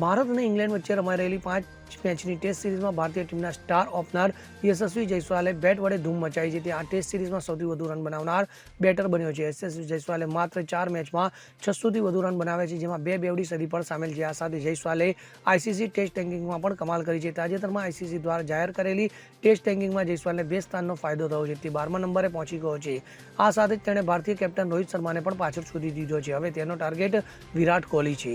ભારત અને ઇંગ્લેન્ડ વચ્ચે રમાઈ રહેલી પાંચ મેચની ટેસ્ટ સિરીઝમાં ભારતીય ટીમના સ્ટાર ઓપનર યશસ્વી જયસ્વાલે બેટ વડે ધૂમ મચાવી છે. તે આ ટેસ્ટ સિરીઝમાં સૌથી વધુ રન બનાવનાર બેટર બન્યો છે. યશસ્વી જયસ્વાલે માત્ર ચાર મેચમાં છસોથી વધુ રન બનાવ્યા છે, જેમાં બે બેવડી સદી પણ સામેલ છે. આ સાથે જયસ્વાલે આઈસીસી ટેસ્ટ રેન્કિંગમાં પણ કમાલ કરી છે. તાજેતરમાં આઈસીસી દ્વારા જાહેર કરેલી ટેસ્ટ રેન્કિંગમાં જયસ્વાલને બે સ્થાનનો ફાયદો થયો છે. તે બારમા નંબરે પહોંચી ગયો છે. આ સાથે જ તેણે ભારતીય કેપ્ટન રોહિત શર્માને પણ પાછળ છોડી દીધો છે. હવે તેનો ટાર્ગેટ વિરાટ કોહલી છે.